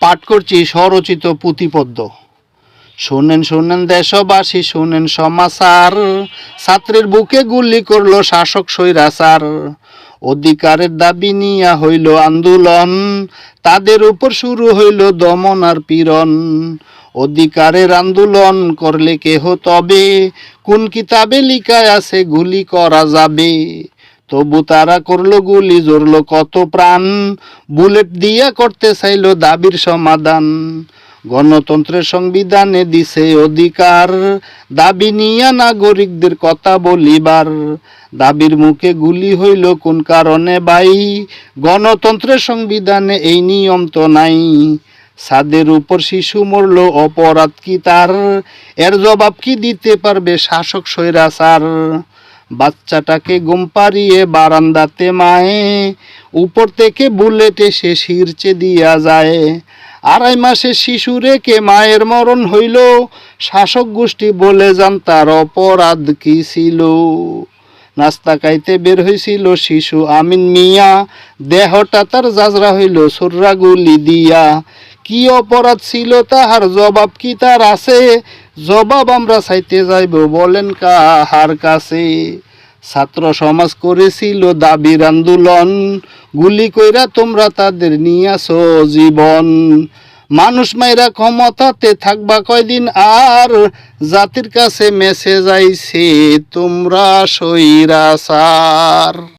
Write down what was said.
পাঠ করছি স্বরচিত পুঁথিপদ্য। শোনেন শোনেন দেশবাসী, শোনেন সমাচার। ছাত্রের বুকে গুলি করল শাসক স্বৈরাচার। অধিকারের দাবি নিয়া হইল আন্দোলন। তাদের উপর শুরু হইল দমন আর পীড়ন। অধিকারের আন্দোলন করলে কেহ তবে? কোন কিতাবে লিখায় আছে, গুলি করা যাবে? তবু তারা করল গুলি জড়লো কত প্রাণ। বুলেট দিয়া করতে চাইল দাবির সমাধান। গণতন্ত্রের সংবিধানে দিছে অধিকার। দাবি নিয়া নাগরিকদের কথা বলিবার। দাবির মুখে গুলি হইল কোন কারণে ভাই গণতন্ত্রের সংবিধানে এই নিয়ম তো নাই। ছাদের উপর শিশু মরল, অপরাধ কি তার? এর জবাব কি দিতে পারবে শাসক স্বৈরাচার? বাচ্চাটাকে গুম পাড়িয়ে বারান্দাতে মায়ে, উপর থেকে বুলেটে সে শিরচে দিয়া যায়। আড়াই মাসে শিশু রেখে মায়ের মরণ হইল? শাসক গোষ্ঠী বলে যান তার অপরাধ কি ছিল? নাস্তা খাইতে বের হয়েছিল শিশু আমিন মিয়া, দেহটা তার যাজরা হইল সুররা গুলি দিয়া। কি অপরাধ ছিল তাহার জবাব কি তার আছে? জবাব আমরা চাইতে যাইব, বলেন কাহার কাছে? ছাত্র সমাজ করেছিল দাবির আন্দোলন, গুলি কইরা তোমরা তাদের নিয়াছো জীবন। মানুষ মাইরা ক্ষমতাতে থাকবা কয়দিন, আর জাতির কাছে মেসেজ আইছে, তোমরা সইরাসার